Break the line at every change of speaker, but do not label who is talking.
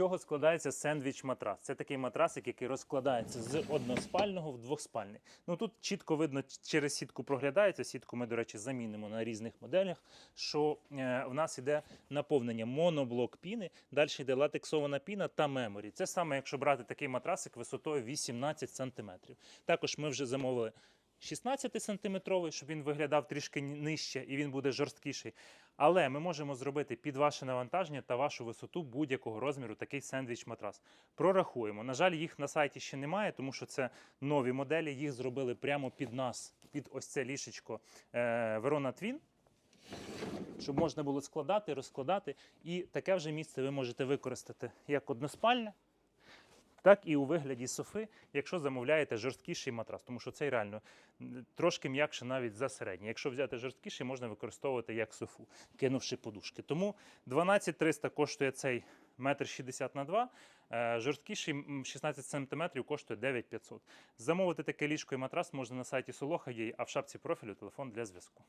чого складається сендвіч матрас? Це такий матрасик, який розкладається з односпального в двохспальний. Ну тут чітко видно через сітку проглядається. Сітку ми, до речі, замінимо на різних моделях. Що е, в нас іде наповнення моноблок піни, далі йде латексована піна та меморі. Це саме, якщо брати такий матрасик висотою 18 см. Також ми вже замовили 16 сантиметровий, щоб він виглядав трішки нижче і він буде жорсткіший. Але ми можемо зробити під ваше навантаження та вашу висоту будь-якого розміру такий сендвіч-матрас. Прорахуємо. На жаль, їх на сайті ще немає, тому що це нові моделі. Їх зробили прямо під нас, під ось це ліжечко е, Verona Twin. Щоб можна було складати, розкладати. І таке вже місце ви можете використати як односпальне, так і у вигляді софи, якщо замовляєте жорсткіший матрас, тому що цей реально трошки м'якше навіть за середній. Якщо взяти жорсткіший, можна використовувати як софу, кинувши подушки. Тому 12 300 коштує цей метр 60 на 2, е, жорсткіший 16 см коштує 9500. Замовити таке ліжко і матрас можна на сайті Солоха а в шапці профілю телефон для зв'язку.